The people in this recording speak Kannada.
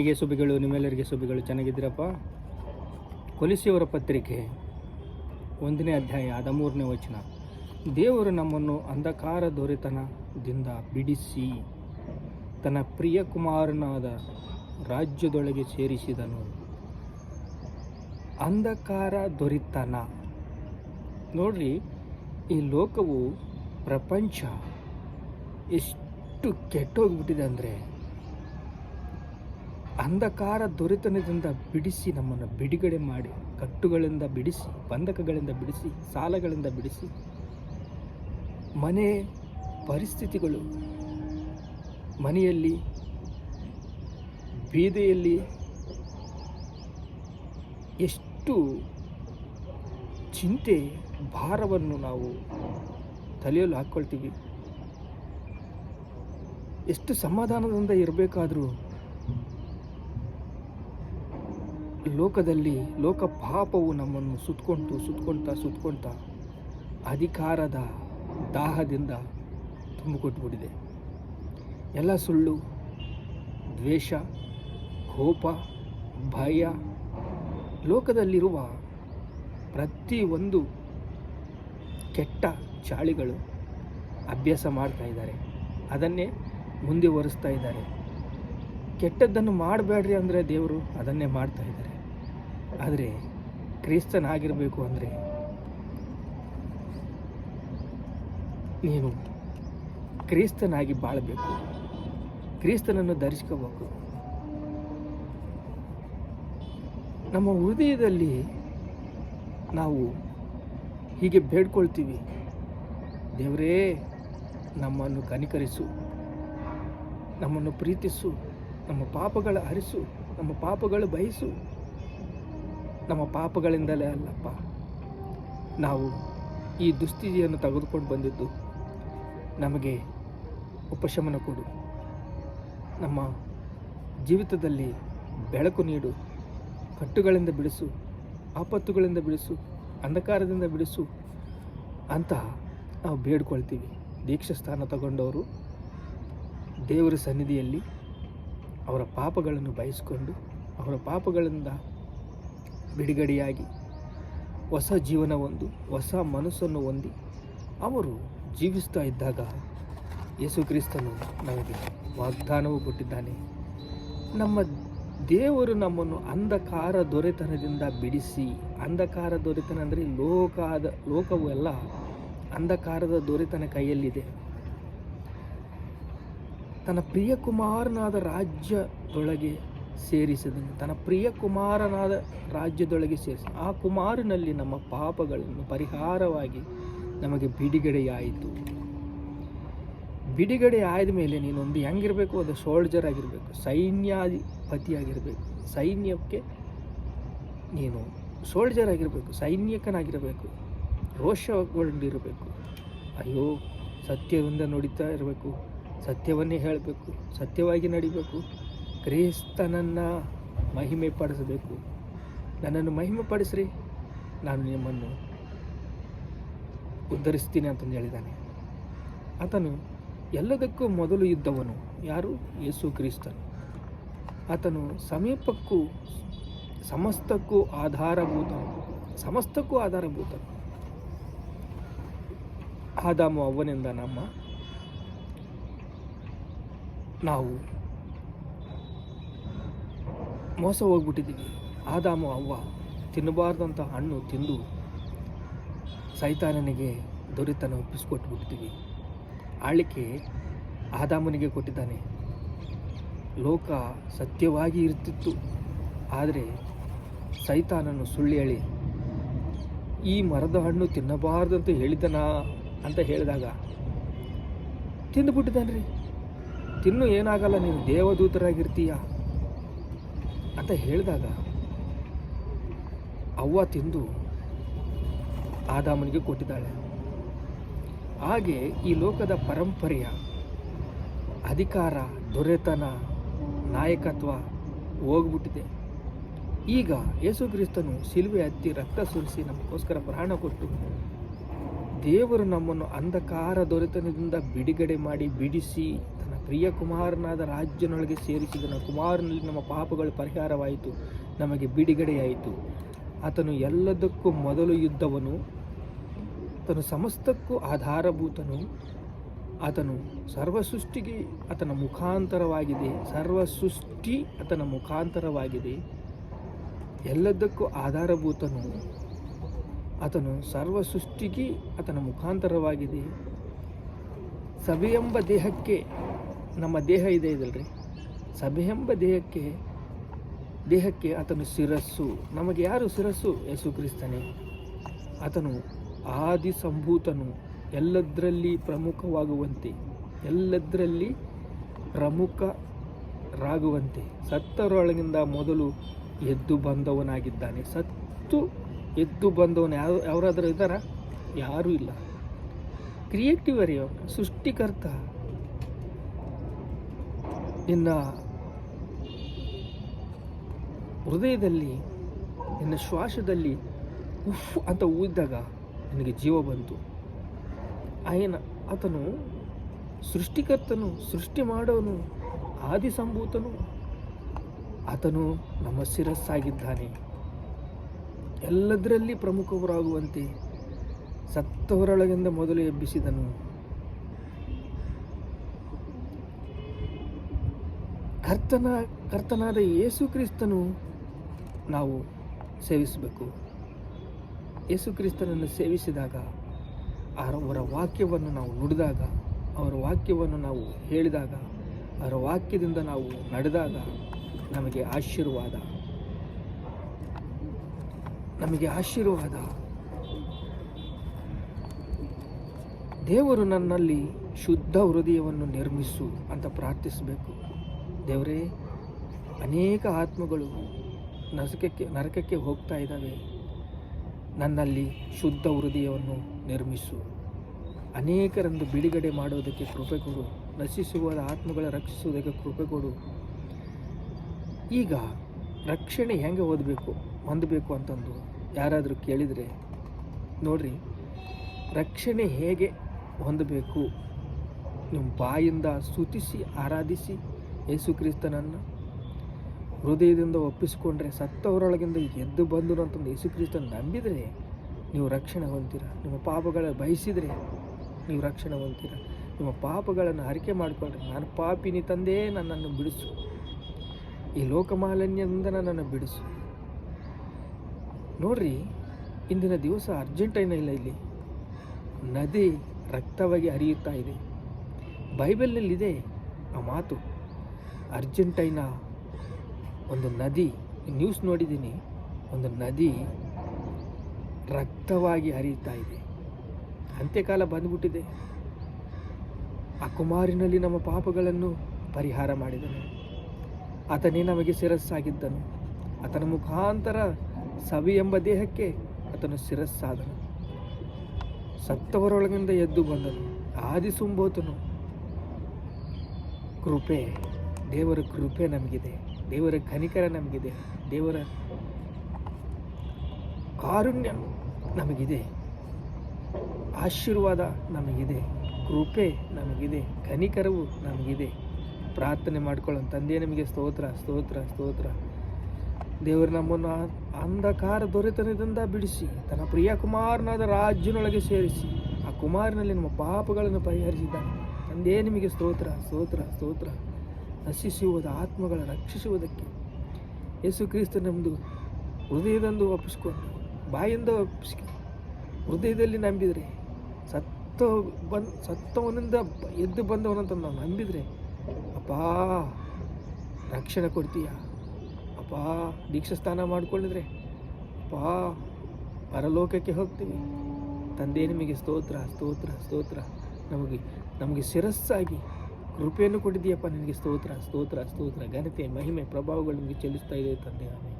ಹೀಗೆ ಸುಬಿಗಳು ನಿಮ್ಮೆಲ್ಲರಿಗೆ ಸುಬಿಗಳು ಚೆನ್ನಾಗಿದ್ದೀರಪ್ಪ? ಕೊಲಿಸಿಯವರ ಪತ್ರಿಕೆ ಒಂದನೇ ಅಧ್ಯಾಯ, ಹದಿಮೂರನೇ ವಚನ. ದೇವರು ನಮ್ಮನ್ನು ಅಂಧಕಾರ ದೊರೆತನದಿಂದ ಬಿಡಿಸಿ ತನ್ನ ಪ್ರಿಯ ಕುಮಾರನಾದ ರಾಜ್ಯದೊಳಗೆ ಸೇರಿಸಿದನು. ಅಂಧಕಾರ ದೊರೆತನ. ನೋಡ್ರಿ, ಈ ಲೋಕವು ಪ್ರಪಂಚ ಎಷ್ಟು ಕೆಟ್ಟೋಗ್ಬಿಟ್ಟಿದೆ ಅಂದರೆ ಅಂಧಕಾರ ದೊರೆತನದಿಂದ ಬಿಡಿಸಿ ನಮ್ಮನ್ನು ಬಿಡುಗಡೆ ಮಾಡಿ, ಕಟ್ಟುಗಳಿಂದ ಬಿಡಿಸಿ, ಬಂಧಕಗಳಿಂದ ಬಿಡಿಸಿ, ಸಾಲಗಳಿಂದ ಬಿಡಿಸಿ, ಮನೆ ಪರಿಸ್ಥಿತಿಗಳು, ಮನೆಯಲ್ಲಿ, ಬೀದಿಯಲ್ಲಿ ಎಷ್ಟು ಚಿಂತೆ, ಭಾರವನ್ನು ನಾವು ತಲೆಯಲ್ಲಿ ಹಾಕ್ಕೊಳ್ತೀವಿ ಎಷ್ಟು ಸಮಾಧಾನದಿಂದ ಇರಬೇಕಾದ್ರೂ ಲೋಕದಲ್ಲಿ ಲೋಕ ಪಾಪವು ನಮ್ಮನ್ನು ಸುತ್ತಕೊಂಡು ಸುತ್ಕೊಳ್ತಾ ಸುತ್ಕೊಳ್ತಾ ಅಧಿಕಾರದ ದಾಹದಿಂದ ತುಂಬಿಕೊಟ್ಬಿಟ್ಟಿದೆ. ಎಲ್ಲ ಸುಳ್ಳು, ದ್ವೇಷ, ಕೋಪ, ಭಯ, ಲೋಕದಲ್ಲಿರುವ ಪ್ರತಿಯೊಂದು ಕೆಟ್ಟ ಚಾಳಿಗಳು ಅಭ್ಯಾಸ ಮಾಡ್ತಾ ಇದ್ದಾರೆ. ಅದನ್ನೇ ಮುಂದುವರಿಸ್ತಾ ಇದ್ದಾರೆ. ಕೆಟ್ಟದ್ದನ್ನು ಮಾಡಬೇಡ್ರಿ ಅಂದರೆ ದೇವರು ಅದನ್ನೇ ಮಾಡ್ತಾ ಇದ್ದಾರೆ. ಆದರೆ ಕ್ರಿಸ್ತನಾಗಿರಬೇಕು ಅಂದರೆ ನೀನು ಕ್ರಿಸ್ತನಾಗಿ ಬಾಳಬೇಕು. ಕ್ರಿಸ್ತನನ್ನು ಧರಿಸ್ಕೋಬೇಕು. ನಮ್ಮ ಹೃದಯದಲ್ಲಿ ನಾವು ಹೀಗೆ ಬೇಡ್ಕೊಳ್ತೀವಿ. ದೇವರೇ, ನಮ್ಮನ್ನು ಕನಿಕರಿಸು. ನಮ್ಮನ್ನು ಪ್ರೀತಿಸು. ನಮ್ಮ ಪಾಪಗಳ ಹರಿಸು, ನಮ್ಮ ಪಾಪಗಳು ಬಯಸು. ನಮ್ಮ ಪಾಪಗಳಿಂದಲೇ ಅಲ್ಲಪ್ಪ, ನಾವು ಈ ದುಸ್ಥಿತಿಯನ್ನು ತೆಗೆದುಕೊಂಡು ಬಂದಿದ್ದು ನಮಗೆ ಉಪಶಮನ ಕೊಡು. ನಮ್ಮ ಜೀವಿತದಲ್ಲಿ ಬೆಳಕು ನೀಡು, ಕಟ್ಟುಗಳಿಂದ ಬಿಡಿಸು, ಆಪತ್ತುಗಳಿಂದ ಬಿಡಿಸು, ಅಂಧಕಾರದಿಂದ ಬಿಡಿಸು. ಅಂತ ನಾವು ಬೇಡ್ಕೊಳ್ತೀವಿ. ದೀಕ್ಷಾ ಸ್ಥಾನ ತಗೊಂಡವರು ದೇವರ ಸನ್ನಿಧಿಯಲ್ಲಿ ಅವರ ಪಾಪಗಳನ್ನು ಬಯಸಿಕೊಂಡು ಅವರ ಪಾಪಗಳಿಂದ ಬಿಡುಗಡೆಯಾಗಿ ಹೊಸ ಜೀವನ ಹೊಂದು, ಹೊಸ ಮನಸ್ಸನ್ನು ಹೊಂದಿ ಅವರು ಜೀವಿಸ್ತಾ ಇದ್ದಾಗ ಯೇಸು ಕ್ರಿಸ್ತನು ನಮಗೆ ವಾಗ್ದಾನವೂ ಕೊಟ್ಟಿದ್ದಾನೆ. ನಮ್ಮ ದೇವರು ನಮ್ಮನ್ನು ಅಂಧಕಾರ ದೊರೆತನದಿಂದ ಬಿಡಿಸಿ, ಅಂಧಕಾರ ದೊರೆತನ ಅಂದರೆ ಲೋಕದ, ಲೋಕವು ಎಲ್ಲ ಅಂಧಕಾರದ ದೊರೆತನ ಕೈಯಲ್ಲಿದೆ. ತನ್ನ ಪ್ರಿಯ ಕುಮಾರನಾದ ರಾಜ್ಯದೊಳಗೆ ಸೇರಿಸಿದನು. ತನ್ನ ಪ್ರಿಯ ಕುಮಾರನಾದ ರಾಜ್ಯದೊಳಗೆ ಸೇರಿಸ. ಆ ಕುಮಾರನಲ್ಲಿ ನಮ್ಮ ಪಾಪಗಳನ್ನು ಪರಿಹಾರವಾಗಿ ನಮಗೆ ಬಿಡುಗಡೆಯಾಯಿತು. ಬಿಡುಗಡೆ ಆದ ಮೇಲೆ ನೀನೊಂದು ಹೆಂಗಿರಬೇಕು? ಅದು ಸೋಲ್ಜರ್ ಆಗಿರಬೇಕು. ಸೈನ್ಯಾಧಿಪತಿಯಾಗಿರಬೇಕು. ಸೈನ್ಯಕ್ಕೆ ನೀನು ಸೋಲ್ಜರ್ ಆಗಿರಬೇಕು. ಸೈನಿಕನಾಗಿರಬೇಕು ರೋಷಗೊಂಡಿರಬೇಕು. ಅಯ್ಯೋ, ಸತ್ಯದಿಂದ ನುಡಿತಾ ಇರಬೇಕು. ಸತ್ಯವನ್ನೇ ಹೇಳಬೇಕು, ಸತ್ಯವಾಗಿ ನಡಿಬೇಕು, ಕ್ರಿಸ್ತನನ್ನು ಮಹಿಮೆ ಪಡಿಸಬೇಕು. ನನ್ನನ್ನು ಮಹಿಮೆ ಪಡಿಸ್ರಿ, ನಾನು ನಿಮ್ಮನ್ನು ಉದ್ಧರಿಸ್ತೀನಿ ಅಂತಂದು ಹೇಳಿದ್ದಾನೆ. ಆತನು ಎಲ್ಲದಕ್ಕೂ ಮೊದಲು ಇದ್ದವನು ಯಾರು? ಯೇಸು ಕ್ರಿಸ್ತನು. ಆತನು ಸಮೀಪಕ್ಕೂ, ಸಮಸ್ತಕ್ಕೂ ಆಧಾರಭೂತ ಸಮಸ್ತಕ್ಕೂ ಆಧಾರಭೂತ ಆದಾಮು ಅವನಿಂದ ನಮ್ಮ ನಾವು ಮೋಸ ಹೋಗ್ಬಿಟ್ಟಿದ್ದೀವಿ. ಆದಾಮು ಅವ್ವ ತಿನ್ನಬಾರ್ದಂಥ ಹಣ್ಣು ತಿಂದು ಸೈತಾನನಿಗೆ ದೊರೆತನ ಒಪ್ಪಿಸ್ಕೊಟ್ಬಿಡ್ತೀವಿ. ಆಳಿಕೆ ಆದಾಮನಿಗೆ ಕೊಟ್ಟಿದ್ದಾನೆ. ಲೋಕ ಸತ್ಯವಾಗಿ ಇರ್ತಿತ್ತು. ಆದರೆ ಸೈತಾನನು ಸುಳ್ಳು ಹೇಳಿ, ಈ ಮರದ ಹಣ್ಣು ತಿನ್ನಬಾರ್ದಂತ ಹೇಳಿದನಾ? ಅಂತ ಹೇಳಿದಾಗ ತಿಂದುಬಿಟ್ಟಿದ್ದಾನೆ ತಿನ್ನು ಏನಾಗಲ್ಲ, ನೀನು ದೇವದೂತರಾಗಿರ್ತೀಯ? ಅಂತ ಹೇಳಿದಾಗ, ಅವ್ವ ತಿಂದು ಆದಾಮನಿಗೆ ಕೊಟ್ಟಿದ್ದಾಳೆ. ಹಾಗೆ ಈ ಲೋಕದ ಪರಂಪರೆಯ ಅಧಿಕಾರ, ದೊರೆತನ, ನಾಯಕತ್ವ ಹೋಗ್ಬಿಟ್ಟಿದೆ. ಈಗ ಯೇಸು ಕ್ರಿಸ್ತನು ಸಿಲುವೆ ಹತ್ತಿ ರಕ್ತ ಸುರಿಸಿ ನಮಗೋಸ್ಕರ ಪ್ರಾಣ ಕೊಟ್ಟು ದೇವರು ನಮ್ಮನ್ನು ಅಂಧಕಾರ ದೊರೆತನದಿಂದ ಬಿಡುಗಡೆ ಮಾಡಿ ಬಿಡಿಸಿ ಪ್ರಿಯ ಕುಮಾರನಾದ ರಾಜ್ಯನೊಳಗೆ ಸೇರಿಸಿದನು ಕುಮಾರನಲ್ಲಿ ನಮ್ಮ ಪಾಪಗಳು ಪರಿಹಾರವಾಯಿತು, ನಮಗೆ ಬಿಡುಗಡೆಯಾಯಿತು. ಆತನು ಎಲ್ಲದಕ್ಕೂ ಮೊದಲು ಯುದ್ಧವನು, ಆತನು ಸಮಸ್ತಕ್ಕೂ ಆಧಾರಭೂತನು. ಆತನು ಸರ್ವ ಸೃಷ್ಟಿಗೆ ಆತನ ಮುಖಾಂತರವಾಗಿದೆ ಸರ್ವ ಸೃಷ್ಟಿ ಆತನ ಮುಖಾಂತರವಾಗಿದೆ. ಎಲ್ಲದಕ್ಕೂ ಆಧಾರಭೂತನು. ಆತನು ಸರ್ವ ಸೃಷ್ಟಿಗೆ ಆತನ ಮುಖಾಂತರವಾಗಿದೆ. ಸಭೆಯೆಂಬ ದೇಹಕ್ಕೆ ನಮ್ಮ ದೇಹ ಇದೆ ಇದಲ್ರಿ. ಸಭೆ ಎಂಬ ದೇಹಕ್ಕೆ ದೇಹಕ್ಕೆ ಆತನು ಶಿರಸ್ಸು. ನಮಗೆ ಯಾರು ಶಿರಸ್ಸು? ಯೇಸು ಕ್ರಿಸ್ತನೇ. ಆತನು ಆದಿ ಸಂಭೂತನು ಎಲ್ಲದರಲ್ಲಿ ಪ್ರಮುಖವಾಗುವಂತೆ, ಎಲ್ಲದರಲ್ಲಿ ಪ್ರಮುಖರಾಗುವಂತೆ. ಸತ್ತರೊಳಗಿಂದ ಮೊದಲು ಎದ್ದು ಬಂದವನಾಗಿದ್ದಾನೆ. ಸತ್ತು, ಎದ್ದು ಬಂದವನು. ಯಾವ ಯಾರಾದರೂ ಇದ್ದಾರಾ? ಯಾರೂ ಇಲ್ಲ. ಕ್ರಿಯೇಟಿವ್ ಸೃಷ್ಟಿಕರ್ತ. ನಿನ್ನ ಹೃದಯದಲ್ಲಿ, ನಿನ್ನ ಶ್ವಾಸದಲ್ಲಿ ಉಫ್ ಅಂತ ಊದಿದಾಗ ನಿನಗೆ ಜೀವ ಬಂತು. ಆಯನ ಆತನು ಸೃಷ್ಟಿಕರ್ತನು, ಸೃಷ್ಟಿ ಮಾಡೋನು ಆದಿ ಸಂಭೂತನು ಆತನು ನಮ್ಮ ಶಿರಸ್ಸಾಗಿದ್ದಾನೆ. ಎಲ್ಲದರಲ್ಲಿ ಪ್ರಮುಖವರಾಗುವಂತೆ ಸತ್ತವರೊಳಗಿಂದ ಮೊದಲು ಎಬ್ಬಿಸಿದನು. ಕರ್ತನ, ಕರ್ತನಾದ ಯೇಸು ಕ್ರಿಸ್ತನು ನಾವು ಸೇವಿಸಬೇಕು. ಯೇಸು ಕ್ರಿಸ್ತನನ್ನು ಸೇವಿಸಿದಾಗ, ಅವರ ವಾಕ್ಯವನ್ನು ನಾವು ನುಡಿದಾಗ, ಅವರ ವಾಕ್ಯವನ್ನು ನಾವು ಹೇಳಿದಾಗ, ಅವರ ವಾಕ್ಯದಿಂದ ನಾವು ನಡೆದಾಗ ನಮಗೆ ಆಶೀರ್ವಾದ. ನಮಗೆ ಆಶೀರ್ವಾದ. ದೇವರು ನನ್ನಲ್ಲಿ ಶುದ್ಧ ಹೃದಯವನ್ನು ನಿರ್ಮಿಸು ಅಂತ ಪ್ರಾರ್ಥಿಸಬೇಕು. ದೇವರೇ, ಅನೇಕ ಆತ್ಮಗಳು ನರಕಕ್ಕೆ ನರಕಕ್ಕೆ ಹೋಗ್ತಾ ಇದ್ದಾವೆ. ನನ್ನಲ್ಲಿ ಶುದ್ಧ ಹೃದಯವನ್ನು ನಿರ್ಮಿಸು. ಅನೇಕರಂದು ಬಿಡುಗಡೆ ಮಾಡುವುದಕ್ಕೆ ಕೃಪೆ ಕೊಡು. ನಶಿಸುವ ಆತ್ಮಗಳ ರಕ್ಷಿಸುವುದಕ್ಕೆ ಕೃಪೆ ಕೊಡು. ಈಗ ರಕ್ಷಣೆ ಹೆಂಗೆ ಓದಬೇಕು, ಹೊಂದಬೇಕು ಅಂತಂದು ಯಾರಾದರೂ ಕೇಳಿದರೆ ನೋಡ್ರಿ, ರಕ್ಷಣೆ ಹೇಗೆ ಹೊಂದಬೇಕು? ನಿಮ್ಮ ಬಾಯಿಂದ ಸ್ತುತಿಸಿ, ಆರಾಧಿಸಿ ಯೇಸು ಕ್ರಿಸ್ತನನ್ನು ಹೃದಯದಿಂದ ಒಪ್ಪಿಸಿಕೊಂಡ್ರೆ ಸತ್ತವರೊಳಗಿಂದ ಎದ್ದು ಬಂದು ಅಂತಂದು ಯೇಸು ಕ್ರಿಸ್ತನ ನಂಬಿದರೆ ನೀವು ರಕ್ಷಣೆ ಹೊಂದಿರ. ನಿಮ್ಮ ಪಾಪಗಳ ಬಯಸಿದರೆ ನೀವು ರಕ್ಷಣೆ ಹೊಂದಿರ. ನಿಮ್ಮ ಪಾಪಗಳನ್ನು ಅರಿಕೆ ಮಾಡಿಕೊಂಡ್ರೆ ನಾನು ಪಾಪಿನಿ ತಂದೆ, ನನ್ನನ್ನು ಬಿಡಿಸು. ಈ ಲೋಕಮಾಲಿನ್ಯದಿಂದ ನನ್ನನ್ನು ಬಿಡಿಸು. ನೋಡ್ರಿ, ಇಂದಿನ ದಿವಸ ಅರ್ಜೆಂಟೈನ ಇಲ್ಲ ಇಲ್ಲಿ. ನದಿ ರಕ್ತವಾಗಿ ಹರಿಯುತ್ತಾ ಇದೆ. ಬೈಬಲ್ನಲ್ಲಿದೆ ಆ ಮಾತು. ಅರ್ಜೆಂಟೈನಾ ಒಂದು ನದಿ ನ್ಯೂಸ್ ನೋಡಿದ್ದೀನಿ, ಒಂದು ನದಿ ರಕ್ತವಾಗಿ ಹರಿಯುತ್ತಾ ಇದೆ. ಅಂತ್ಯಕಾಲ ಬಂದ್ಬಿಟ್ಟಿದೆ. ಆ ಕುಮಾರಿನಲ್ಲಿ ನಮ್ಮ ಪಾಪಗಳನ್ನು ಪರಿಹಾರ ಮಾಡಿದನು. ಆತನೇ ನಮಗೆ ಶಿರಸ್ಸಾಗಿದ್ದನು. ಆತನ ಮುಖಾಂತರ ಸವಿ ಎಂಬ ದೇಹಕ್ಕೆ ಆತನು ಶಿರಸ್ಸಾದನು. ಸತ್ತವರೊಳಗಿಂದ ಎದ್ದು ಬಂದನು. ಆದಿಸುಂಬೋತನು. ಕೃಪೆ. ದೇವರ ಕೃಪೆ ನಮಗಿದೆ. ದೇವರ ಕನಿಕರ ನಮಗಿದೆ. ದೇವರ ಕಾರುಣ್ಯ ನಮಗಿದೆ. ಆಶೀರ್ವಾದ ನಮಗಿದೆ. ಕೃಪೆ ನಮಗಿದೆ. ಕನಿಕರವು ನಮಗಿದೆ. ಪ್ರಾರ್ಥನೆ ಮಾಡ್ಕೊಳ್ಳೋಣ. ತಂದೆ ನಮಗೆ ಸ್ತೋತ್ರ ಸ್ತೋತ್ರ ಸ್ತೋತ್ರ. ದೇವರು ನಮ್ಮನ್ನು ಅಂಧಕಾರ ದೊರೆತನದಿಂದ ಬಿಡಿಸಿ, ತನ್ನ ಪ್ರಿಯ ಕುಮಾರನಾದ ರಾಜ್ಯನೊಳಗೆ ಸೇರಿಸಿ, ಆ ಕುಮಾರನಲ್ಲಿ ನಮ್ಮ ಪಾಪಗಳನ್ನು ಪರಿಹರಿಸಿದ್ದಾನೆ. ತಂದೆ ನಿಮಗೆ ಸ್ತೋತ್ರ ಸ್ತೋತ್ರ ಸ್ತೋತ್ರ. ನಶಿಸುವುದ ಆತ್ಮಗಳ ರಕ್ಷಿಸುವುದಕ್ಕೆ ಯೇಸು ಕ್ರಿಸ್ತ ನಮ್ಮದು ಹೃದಯದಂದು ಒಪ್ಪಿಸ್ಕೊಂಡು, ಬಾಯಿಂದ ಒಪ್ಪಿಸ್ಕೊ ಹೃದಯದಲ್ಲಿ ನಂಬಿದರೆ ಸತ್ತ ಬಂದು ಸತ್ತವನಿಂದ ಎದ್ದು ಬಂದವನಂತ ನಾವು ನಂಬಿದರೆ, ಅಪ್ಪಾ, ರಕ್ಷಣೆ ಕೊಡ್ತೀಯ? ಅಪ್ಪ, ದೀಕ್ಷಾ ಸ್ನಾನ ಮಾಡಿಕೊಂಡಿದ್ರೆ, ಅಪ್ಪಾ, ಪರಲೋಕಕ್ಕೆ ಹೋಗ್ತೀವಿ. ತಂದೆ ನಿಮಗೆ ಸ್ತೋತ್ರ ಸ್ತೋತ್ರ ಸ್ತೋತ್ರ. ನಮಗೆ ನಮಗೆ ಶಿರಸ್ಸಾಗಿ ಕೃಪೆಯನ್ನು ಕೊಟ್ಟಿದ್ದೀಯಪ್ಪ. ನಿನಗೆ ಸ್ತೋತ್ರ ಸ್ತೋತ್ರ ಸ್ತೋತ್ರ. ಘನತೆ ಮಹಿಮೆ ಪ್ರಭಾವಗಳು ನಿಮಗೆ ಚೆಲ್ಲಿಸ್ತಾ ಇದೆ ತಂದೆ. ಆಮೇಲೆ